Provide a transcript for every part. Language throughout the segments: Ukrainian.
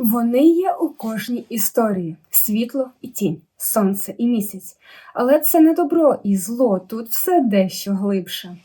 Вони є у кожній історії: світло і тінь, сонце і місяць. Але це не добро і зло, тут все дещо глибше.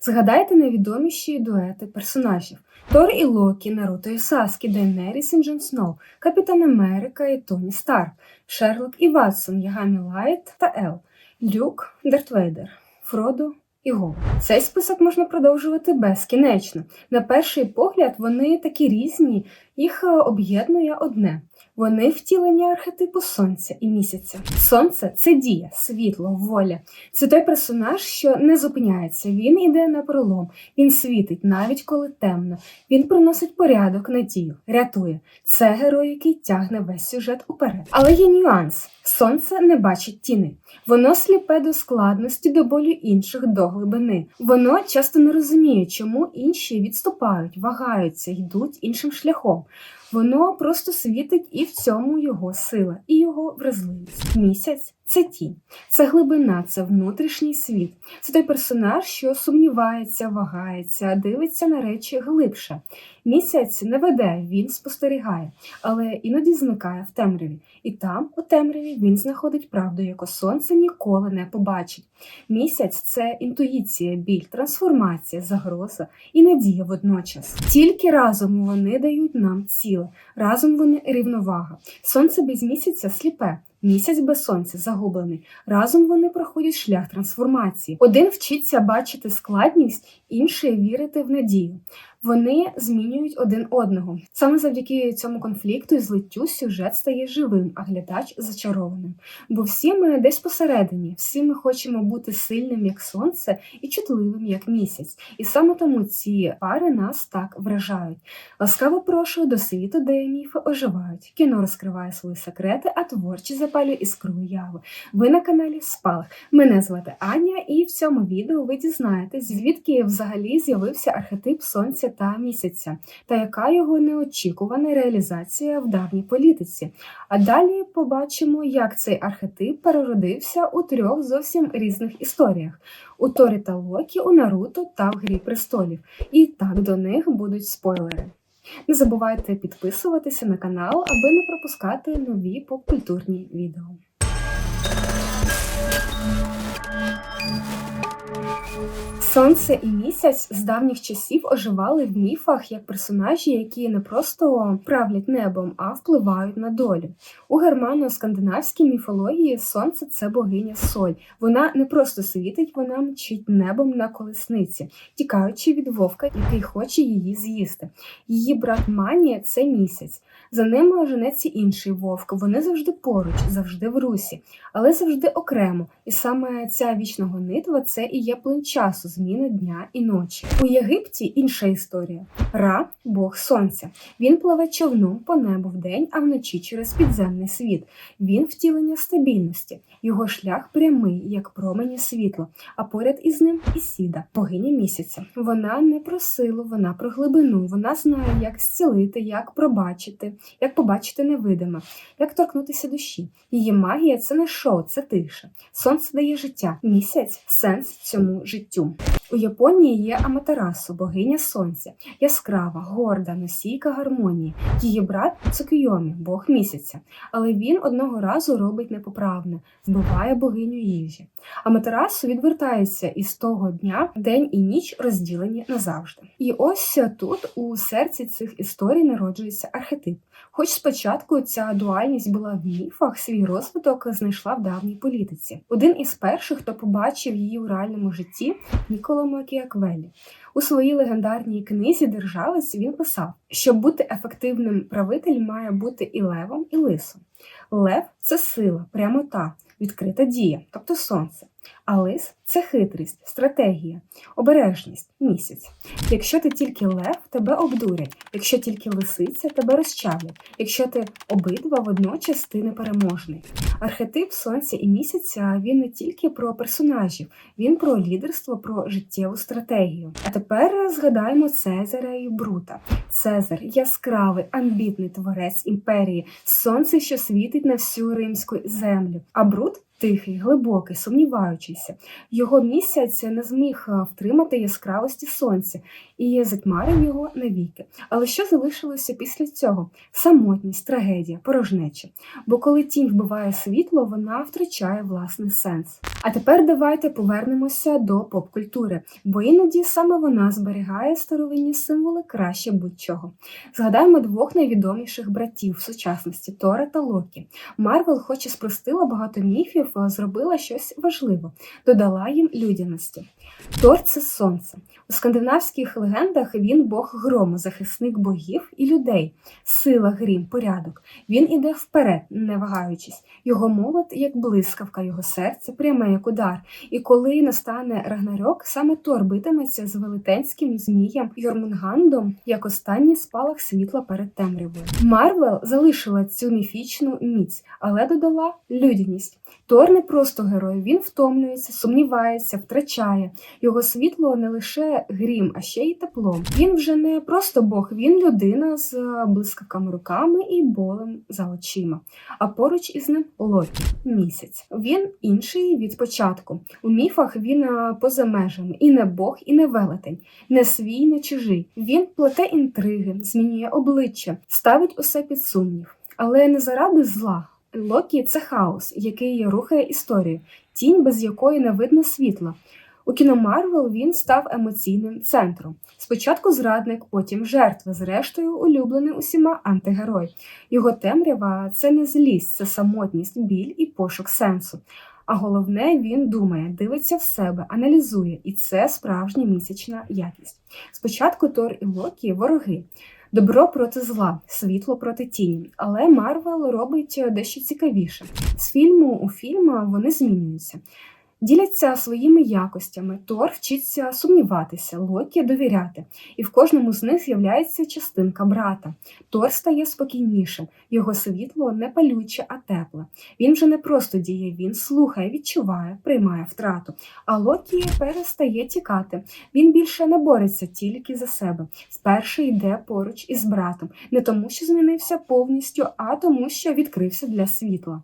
Згадайте найвідоміші дуети персонажів: Тор і Локі, Наруто і Саскі, Дейнеріс і Джон Сноу, Капітан Америка і Тоні Старк, Шерлок і Ватсон, Ягамі Лайт та Ел, Люк, Дарт Вейдер, Фродо і Гол. Цей список можна продовжувати безкінечно. На перший погляд, вони такі різні, їх е, об'єднує одне. Вони втілення архетипу сонця і місяця. Сонце це дія, світло, воля. Це той персонаж, що не зупиняється. Він іде на пролом, він світить, навіть коли темно. Він приносить порядок, надію, рятує. Це герой, який тягне весь сюжет уперед. Але є нюанс: сонце не бачить тіни. Воно сліпе до складності, до болю інших, до глибини. Воно часто не розуміє, чому інші відступають, вагаються, йдуть іншим шляхом. Воно просто світить і в цьому його сила, і його вразливість. Місяць це тінь, це глибина, це внутрішній світ. Це той персонаж, що сумнівається, вагається, дивиться на речі глибше. Місяць не веде, він спостерігає, але іноді зникає в темряві. І там, у темряві, він знаходить правду, яку сонце ніколи не побачить. Місяць це інтуїція, біль, трансформація, загроза і надія водночас. Тільки разом вони дають нам ціле, разом вони рівновага. Сонце без місяця сліпе. Місяць без сонця загублений. Разом вони проходять шлях трансформації. Один вчиться бачити складність, інший вірити в надію. Вони змінюють один одного. Саме завдяки цьому конфлікту і злиттю сюжет стає живим, а глядач зачарованим. Бо всі ми десь посередині, всі ми хочемо бути сильним, як сонце, і чутливим, як місяць. І саме тому ці пари нас так вражають. Ласкаво прошу до світу, де міфи оживають. Кіно розкриває свої секрети, а творчі запалює іскру уяви. Ви на каналі Спалах. Мене звати Аня, і в цьому відео ви дізнаєтесь, звідки взагалі з'явився архетип сонця та місяця, та яка його неочікувана реалізація в давній політиці. А далі побачимо, як цей архетип переродився у трьох зовсім різних історіях: у Торі та Локі, у Наруто та в Грі престолів. І так до них будуть спойлери. Не забувайте підписуватися на канал, аби не пропускати нові попкультурні відео. Сонце і місяць з давніх часів оживали в міфах як персонажі, які не просто правлять небом, а впливають на долю. У германо-скандинавській міфології сонце це богиня соль. Вона не просто світить, вона мчить небом на колесниці, тікаючи від вовка, який хоче її з'їсти. Її брат Манія це місяць. За ними женеться інший вовк. Вони завжди поруч, завжди в русі, але завжди окремо. І саме ця вічна гонитва це і є плин часу, зміни дня і ночі. У Єгипті інша історія. Ра Бог сонця. Він пливе човном по небу вдень, а вночі через підземний світ. Він втілення стабільності. Його шлях прямий, як промені світла, а поряд із ним Ісіда, богиня місяця. Вона не про силу, вона про глибину. Вона знає, як зцілити, як пробачити, як побачити невидиме, як торкнутися душі. Її магія це не шоу, це тиша. Сонце дає життя, місяць сенс цьому життю. У Японії є Аматерасу, богиня сонця, яскрава, горда, носійка гармонії. Її брат Цукйомі, бог місяця. Але він одного разу робить непоправне, вбиває богиню їжі. Аматерасу відвертається із того дня день і ніч розділені назавжди. І ось тут у серці цих історій народжується архетип. Хоч спочатку ця дуальність була в міфах, свій розвиток знайшла в давній політиці. Один із перших, хто побачив її у реальному житті, Ніколо Макіаквелі. У своїй легендарній книзі Державець він писав, щоб бути ефективним правитель має бути і левом, і лисом. Лев це сила, прямота, відкрита дія, тобто сонце. А лис це хитрість, стратегія, обережність, місяць. Якщо ти тільки лев, тебе обдурять, якщо тільки лисиця, тебе розчавлять, якщо ти обидва водночас ти непереможний. Архетип сонця і місяця він не тільки про персонажів, він про лідерство, про життєву стратегію. А тепер згадаємо Цезаря і Брута. Цезар яскравий, амбітний творець імперії, сонце, що світить на всю римську землю. А Брут тихий, глибокий, сумніваючийся. Його місяць не зміг е, втримати яскравості сонця і затьмарив його навіки. Але що залишилося після цього? Самотність, трагедія, порожнеча. Бо коли тінь вбиває світло, вона втрачає власний сенс. А тепер давайте повернемося до поп-культури, бо іноді саме вона зберігає старовинні символи краще будь-чого. Згадаємо двох найвідоміших братів в сучасності Тора та Локі. Марвел, хоч і спростила багато міфів, а зробила щось важливе, додала їм людяності. Тор це сонце. У скандинавських легендах він бог грому, захисник богів і людей, сила, грім, порядок. Він іде вперед, не вагаючись. Його молот, як блискавка, його серце пряме, як удар. І коли настане Рагнарьок, саме Тор битиметься з велетенським змієм Йормунгандом, як останній спалах світла перед темрявою. Марвел залишила цю міфічну міць, але додала людяність. Тор не просто герой, він втомлюється, сумнівається, втрачає. Його світло не лише грім, а ще й тепло. Він вже не просто Бог, він людина з е, блискавками руками і болем за очима. А поруч із ним Локі місяць. Він інший від початку. У міфах він е, поза межами і не Бог, і не велетень, не свій, не чужий. Він плете інтриги, змінює обличчя, ставить усе під сумнів. Але не заради зла. Локі це хаос, який рухає історію, тінь, без якої не видно світла. У кіно Марвел він став емоційним центром. Спочатку зрадник, потім жертва, зрештою, улюблений усіма антигерой. Його темрява це не злість, це самотність, біль і пошук сенсу. А головне, він думає, дивиться в себе, аналізує, і це справжня місячна якість. Спочатку Тор і Локі вороги. Добро проти зла, світло проти тіні. Але Марвел робить дещо цікавіше. З фільму у фільм вони змінюються. Діляться своїми якостями. Тор вчиться сумніватися, Локі довіряти, і в кожному з них з'являється частинка брата. Тор стає спокійнішим, його світло не палюче, а тепле. Він вже не просто діє, він слухає, відчуває, приймає втрату. А Локі перестає тікати. Він більше не бореться тільки за себе. Спершу йде поруч із братом, не тому, що змінився повністю, а тому, що відкрився для світла.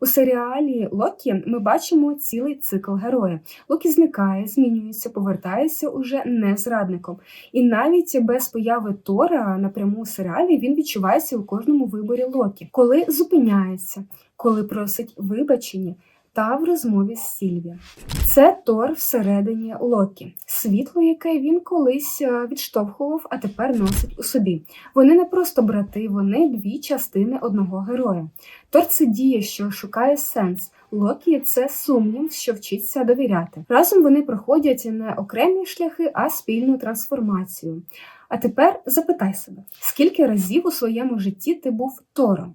У серіалі Локі ми бачимо цілий цикл героя. Локі зникає, змінюється, повертається уже не зрадником. І навіть без появи Тора напряму у серіалі він відчувається у кожному виборі Локі, коли зупиняється, коли просить вибачення. Та в розмові з Сільвія. Це Тор всередині Локі, світло, яке він колись е, відштовхував, а тепер носить у собі. Вони не просто брати, вони дві частини одного героя. Тор це дія, що шукає сенс. Локі це сумнів, що вчиться довіряти. Разом вони проходять не окремі шляхи, а спільну трансформацію. А тепер запитай себе, скільки разів у своєму житті ти був Тором?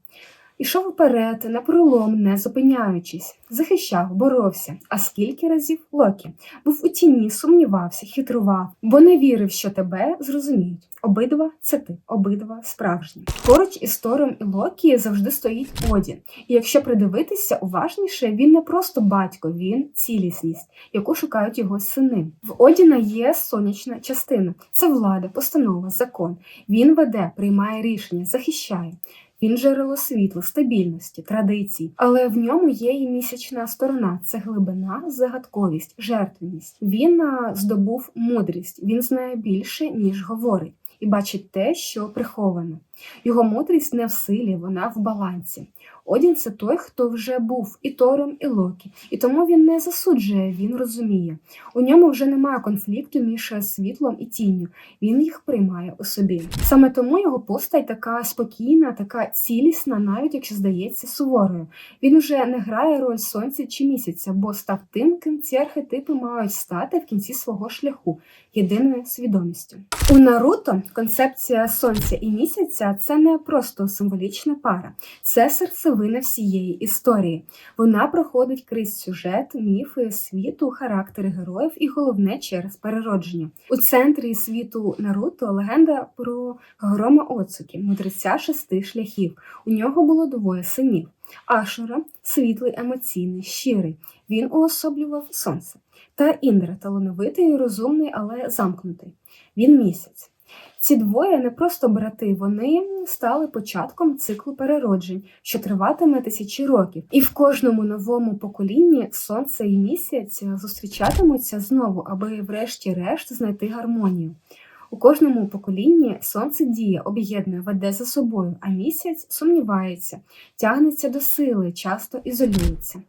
Ішов вперед, на пролом, не зупиняючись, захищав, боровся. А скільки разів Локі був у тіні, сумнівався, хитрував, бо не вірив, що тебе зрозуміють. Обидва це ти, обидва справжні. Поруч із Тором і Локі завжди стоїть Одін. І якщо придивитися уважніше, він не просто батько, він цілісність, яку шукають його сини. В Одіна є сонячна частина. Це влада, постанова, закон. Він веде, приймає рішення, захищає. Він джерело світла, стабільності, традицій, але в ньому є і місячна сторона це глибина, загадковість, жертвеність. Він здобув мудрість, він знає більше, ніж говорить, і бачить те, що приховане. Його мудрість не в силі, вона в балансі. Одін це той, хто вже був і Тором, і Локі, і тому він не засуджує, він розуміє. У ньому вже немає конфлікту між світлом і тінню, він їх приймає у собі. Саме тому його постать така спокійна, така цілісна, навіть якщо здається суворою. Він уже не грає роль сонця чи місяця, бо став тим, ким ці архетипи мають стати в кінці свого шляху, єдиною свідомістю. У Наруто концепція сонця і місяця це не просто символічна пара, це серцевина всієї історії. Вона проходить крізь сюжет, міфи, світу, характери героїв і головне через переродження. У центрі світу Наруто легенда про Грома Оцукі, мудреця шести шляхів. У нього було двоє синів. Ашура світлий, емоційний, щирий. Він уособлював сонце. Та Індра талановитий, розумний, але замкнутий. Він місяць. Ці двоє не просто брати, вони стали початком циклу перероджень, що триватиме тисячі років. І в кожному новому поколінні сонце і місяць зустрічатимуться знову, аби, врешті-решт, знайти гармонію. У кожному поколінні сонце діє, об'єднує, веде за собою, а місяць сумнівається, тягнеться до сили, часто ізолюється.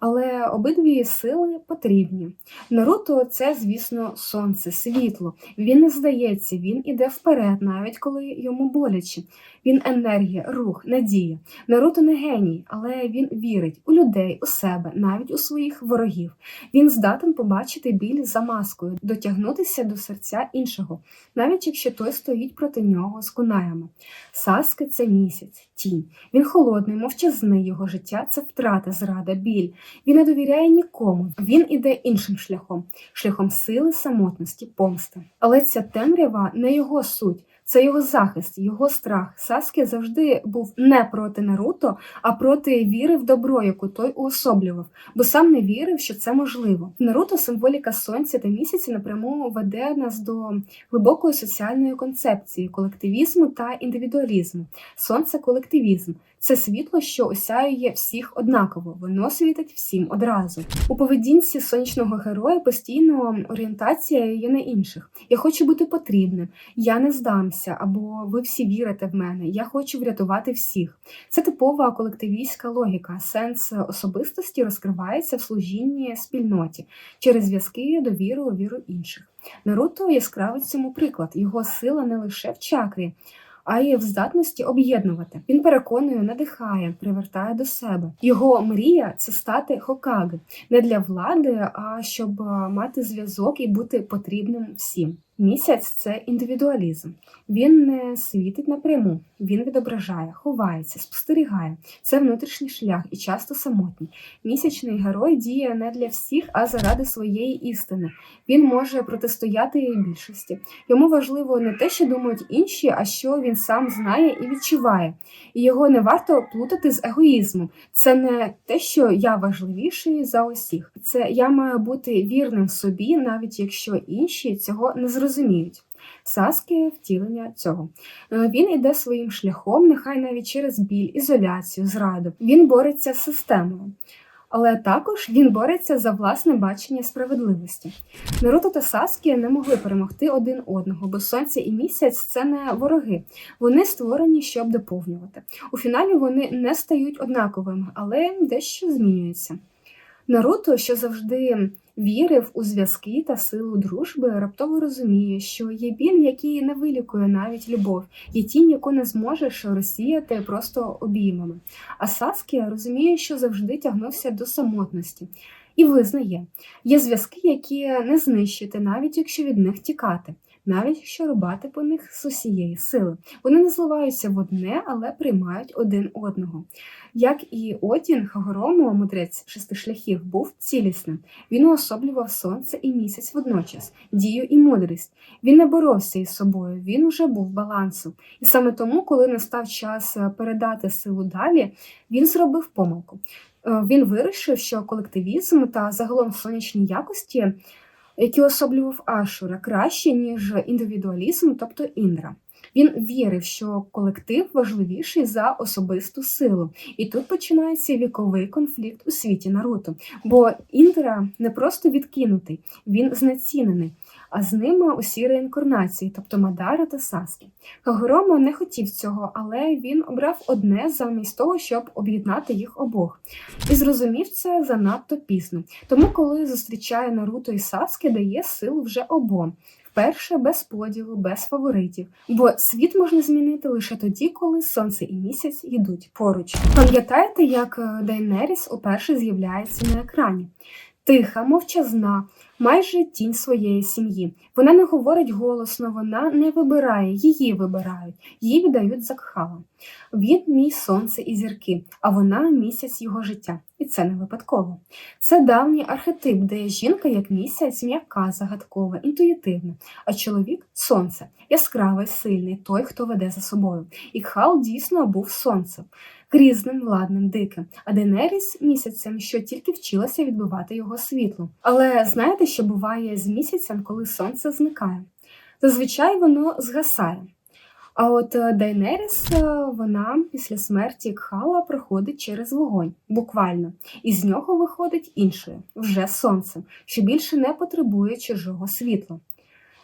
Але обидві сили потрібні. Наруто це, звісно, сонце, світло. Він не здається, він іде вперед, навіть коли йому боляче. Він енергія, рух, надія. Наруто не геній, але він вірить у людей, у себе, навіть у своїх ворогів. Він здатен побачити біль за маскою, дотягнутися до серця іншого, навіть якщо той стоїть проти нього з кунаями. Саски це місяць, тінь. Він холодний, мовчазний, його життя це втрата, зрада, біль. Він не довіряє нікому. Він іде іншим шляхом, шляхом сили, самотності, помсти. Але ця темрява не його суть. Це його захист, його страх. Саскі завжди був не проти Наруто, а проти віри в добро, яку той уособлював, бо сам не вірив, що це можливо. Наруто символіка сонця та місяця напряму веде нас до глибокої соціальної концепції колективізму та індивідуалізму. Сонце колективізм. Це світло, що осяює всіх однаково, воно світить всім одразу. У поведінці сонячного героя постійно орієнтація є на інших. Я хочу бути потрібним, я не здамся, або ви всі вірите в мене. Я хочу врятувати всіх. Це типова колективістська логіка. Сенс особистості розкривається в служінні спільноті через зв'язки, довіру, віру інших. Наруто яскравий цьому приклад. Його сила не лише в чакрі а й в здатності об'єднувати. Він переконує, надихає, привертає до себе. Його мрія це стати Хокаге не для влади, а щоб мати зв'язок і бути потрібним всім. Місяць це індивідуалізм. Він не світить напряму, він відображає, ховається, спостерігає. Це внутрішній шлях і часто самотній. Місячний герой діє не для всіх, а заради своєї істини. Він може протистояти більшості. Йому важливо не те, що думають інші, а що він сам знає і відчуває. І його не варто плутати з егоїзмом. Це не те, що я важливіший за усіх. Це я маю бути вірним собі, навіть якщо інші цього не зрозуміють розуміють. Саски втілення цього. Е, він іде своїм шляхом, нехай навіть через біль, ізоляцію, зраду. Він бореться з системою. Але також він бореться за власне бачення справедливості. Наруто та Саскі не могли перемогти один одного, бо сонце і місяць це не вороги. Вони створені, щоб доповнювати. У фіналі вони не стають однаковими, але дещо змінюється. Наруто, що завжди вірив у зв'язки та силу дружби, раптово розуміє, що є біль, який не вилікує навіть любов, є тінь, яку не зможеш розсіяти просто обіймами. А Саскія розуміє, що завжди тягнувся до самотності. І визнає, є зв'язки, які не знищити, навіть якщо від них тікати навіть якщо рубати по них з усієї сили. Вони не зливаються в одне, але приймають один одного. Як і Одін, Хагорому, мудрець шести шляхів, був цілісним. Він уособлював сонце і місяць водночас, дію і мудрість. Він не боровся із собою, він уже був балансом. І саме тому, коли настав час передати силу далі, він зробив помилку. Е, він вирішив, що колективізм та загалом сонячні якості які особлював Ашура краще, ніж індивідуалізм, тобто індра. Він вірив, що колектив важливіший за особисту силу, і тут починається віковий конфлікт у світі Наруто. Бо Індра не просто відкинутий, він знецінений а з ними усі реінкарнації, тобто Мадара та Саскі. Кагорома не хотів цього, але він обрав одне замість того, щоб об'єднати їх обох. І зрозумів це занадто пізно. Тому, коли зустрічає Наруто і Саскі, дає силу вже обом. Вперше без поділу, без фаворитів, бо світ можна змінити лише тоді, коли сонце і місяць йдуть поруч. Пам'ятаєте, як е, Дайнеріс уперше з'являється на екрані? Тиха, мовчазна, майже тінь своєї сім'ї. Вона не говорить голосно, вона не вибирає, її вибирають, її віддають за кхалом. Він мій сонце і зірки, а вона місяць його життя. І це не випадково. Це давній архетип, де жінка як місяць м'яка, загадкова, інтуїтивна, а чоловік сонце, яскравий, сильний, той, хто веде за собою. І Кхал дійсно був сонцем грізним, владним, диким, а Денеріс місяцем, що тільки вчилася відбивати його світло. Але знаєте, що буває з місяцем, коли сонце зникає? Зазвичай воно згасає. А от е, Дайнеріс, е, вона після смерті Кхала проходить через вогонь, буквально, і з нього виходить іншою, вже сонцем, що більше не потребує чужого світла.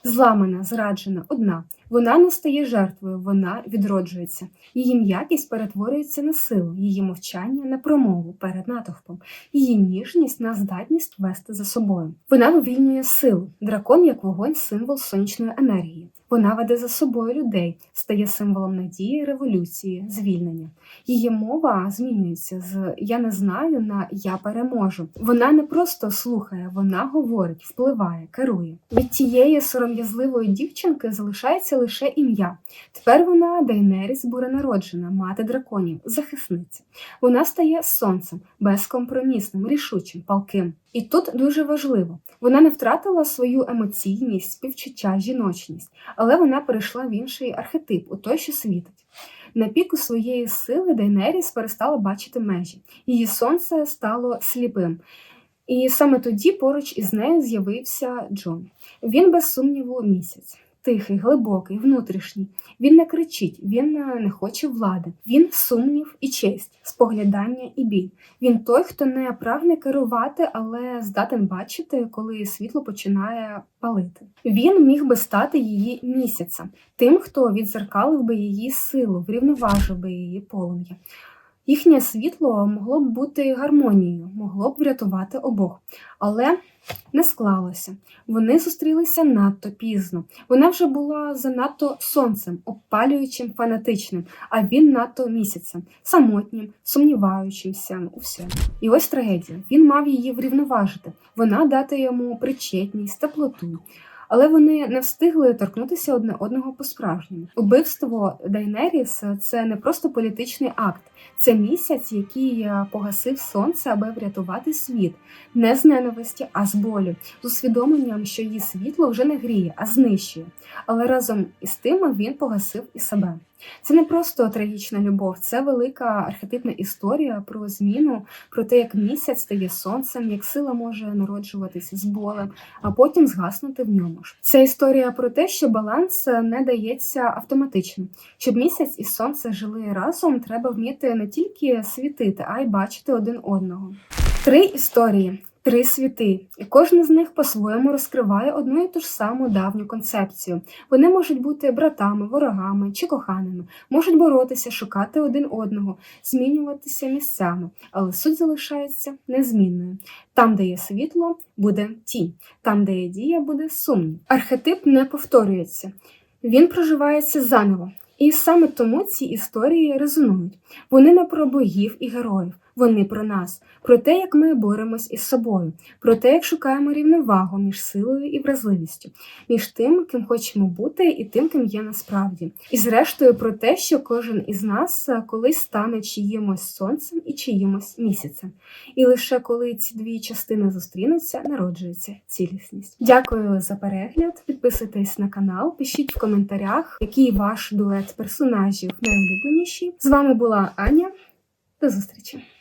Зламана, зраджена, одна. Вона не стає жертвою, вона відроджується. Її м'якість перетворюється на силу, її мовчання на промову перед натовпом, її ніжність на здатність вести за собою. Вона вивільнює силу. Дракон, як вогонь, символ сонячної енергії. Вона веде за собою людей, стає символом надії, революції, звільнення. Її мова змінюється з я не знаю на я переможу. Вона не просто слухає, вона говорить, впливає, керує. Від тієї сором'язливої дівчинки залишається лише ім'я. Тепер вона Дайнеріс буренароджена, мати драконів, захисниця. Вона стає сонцем, безкомпромісним, рішучим, палким. І тут дуже важливо, вона не втратила свою емоційність, співчуття, жіночність, але вона перейшла в інший архетип, у той, що світить. На піку своєї сили Дейнеріс перестала бачити межі, її сонце стало сліпим. І саме тоді поруч із нею з'явився Джон. Він, без сумніву, місяць. Тихий, глибокий, внутрішній. Він не кричить, він е, не хоче влади. Він сумнів і честь, споглядання і біль. Він той, хто не прагне керувати, але здатен бачити, коли світло починає палити. Він міг би стати її місяцем, тим, хто відзеркалив би її силу, врівноважив би її полум'я. Їхнє світло могло б бути гармонією, могло б врятувати обох. Але не склалося. Вони зустрілися надто пізно. Вона вже була занадто сонцем, обпалюючим, фанатичним, а він надто місяцем, самотнім, сумніваючимся у всьому. І ось трагедія. Він мав її врівноважити, вона дати йому причетність, теплоту. Але вони не встигли торкнутися одне одного по-справжньому. Убивство Дайнеріс це не просто політичний акт, це місяць, який е, погасив сонце, аби врятувати світ, не з ненависті, а з болю, з усвідомленням, що її світло вже не гріє, а знищує. Але разом із тим він погасив і себе. Це не просто трагічна любов, це велика архетипна історія про зміну, про те, як місяць стає сонцем, як сила може народжуватися з болем, а потім згаснути в ньому ж. Це історія про те, що баланс не дається автоматично. Щоб місяць і сонце жили разом, треба вміти не тільки світити, а й бачити один одного. Три історії. Три світи, і кожен з них по-своєму розкриває одну і ту ж саму давню концепцію. Вони можуть бути братами, ворогами чи коханими, можуть боротися, шукати один одного, змінюватися місцями, але суть залишається незмінною. Там, де є світло, буде тінь, там, де є дія, буде сумнів. Архетип не повторюється, він проживається заново. І саме тому ці історії резонують. Вони не про богів і героїв, вони про нас, про те, як ми боремось із собою, про те, як шукаємо рівновагу між силою і вразливістю, між тим, ким хочемо бути, і тим, ким є насправді. І зрештою про те, що кожен із нас е, колись стане чиїмось сонцем і чиїмось місяцем. І лише коли ці дві частини зустрінуться, народжується цілісність. Дякую за перегляд. Підписуйтесь на канал, пишіть в коментарях, який ваш дует персонажів найулюбленіший. З вами була Аня. До зустрічі!